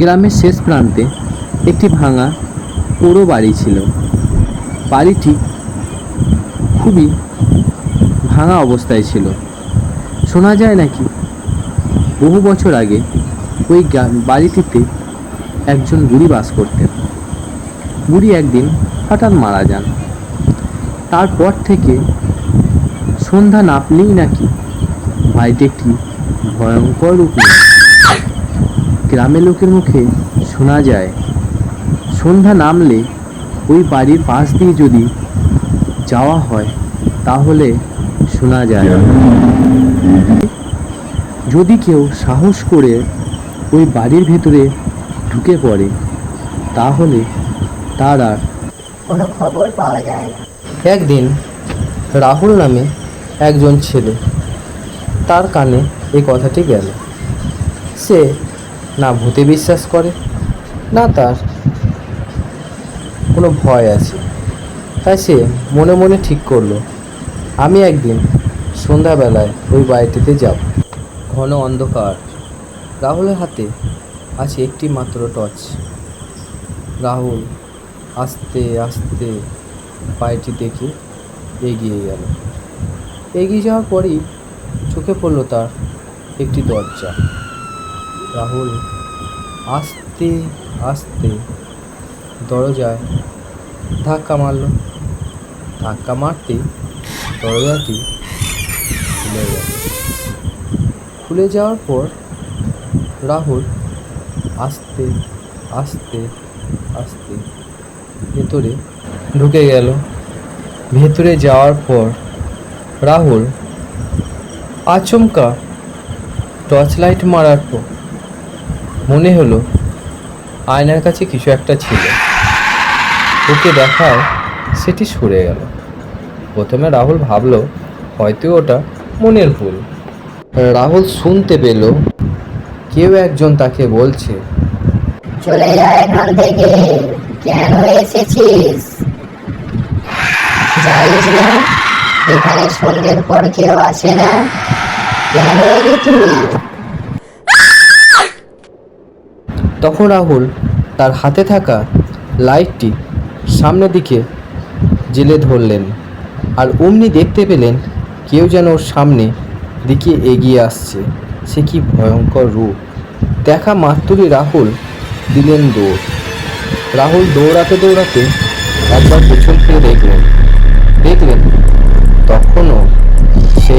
গ্রামের শেষ প্রান্তে একটি ভাঙা পোড়ো বাড়ি ছিল। বাড়িটি খুবই ভাঙা অবস্থায় ছিল। শোনা যায় নাকি বহু বছর আগে ওই বাড়িটিতে একজন বুড়ি বাস করতেন। বুড়ি একদিন হঠাৎ মারা যান। তারপর থেকে সন্ধ্যা নাপলেই নাকি বাড়িটি একটি ভয়ঙ্কর রূপ নেয় গ্রামের লোকের মুখে শোনা যায় সন্ধ্যা নামলে ওই বাড়ির পাশ দিয়ে যদি যাওয়া হয় তাহলে শোনা যায়। যদি কেউ সাহস করে ওই বাড়ির ভেতরে ঢুকে পড়ে তাহলে তার আর কোনো খবর পাওয়া যায় না। একদিন রাহুল নামে একজন ছেলে তার কানে এই কথাটি গেল। সে না ভূতে বিশ্বাস করে, না তার কোনো ভয় আছে। তাই সে মনে মনে ঠিক করল, আমি একদিন সন্ধ্যাবেলায় ওই বাড়িটিতে যাব। ঘন অন্ধকার। রাহুলের হাতে আছে একটি মাত্র টর্চ রাহুল আস্তে আস্তে বাড়িটি দেখে এগিয়ে গেল। এগিয়ে যাওয়ার পরই চোখে পড়ল তার একটি দরজা। রাহুল আস্তে আস্তে দরজায় ধাক্কা মারল। ধাক্কা মারতে দরজাটি খুলে গেল। খুলে যাওয়ার পর রাহুল আস্তে আস্তে আস্তে ভেতরে ঢুকে গেল। ভেতরে যাওয়ার পর রাহুল আচমকা টর্চ লাইট মারার পর মনে হলো আয়নার কাছে কিছু একটা ছিল। ওকে দেখায় সেটি সরে গেল। প্রথমে রাহুল ভাবলো, হয়তো ওটা মনের ভুল। রাহুল শুনতে পেল, কেউ একজন তাকে বলছে, চলে এখান সন্ধ্যের পর কেউ আসে না? কেন এলি তুই? তখন রাহুল তার হাতে থাকা লাইটটি সামনের দিকে জেলে ধরলেন আর অমনি দেখতে পেলেন কেউ যেন ওর সামনে দিকে এগিয়ে আসছে। সে কি ভয়ঙ্কর রূপ। দেখা মাত্রই রাহুল দিলেন দৌড়। রাহুল দৌড়াতে দৌড়াতে একবার পেছন ফিরে দেখলেন। দেখলেন তখনও সে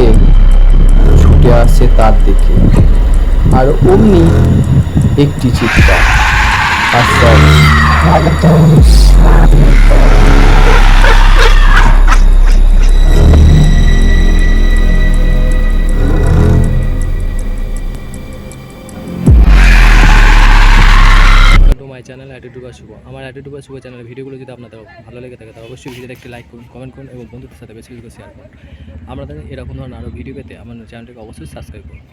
ছুটে আসছে তার দিকে। আর অমনি একটি চিৎকার। মাই চ্যানেল অ্যাটিটিউড শুভ আমার অ্যাটিটিউড শুভ চ্যানেলের ভিডিওগুলো যদি আপনাদের ভালো লেগে থাকে, তাহলে অবশ্যই ভিডিওতে একটি লাইক করুন কমেন্ট করুন এবং বন্ধুদের সাথে বেশি কিছু শেয়ার করুন। আপনাদের এরকম ধরনের আরও ভিডিও পেতে আমার চ্যানেলটিকে অবশ্যই সাবস্ক্রাইব করুন।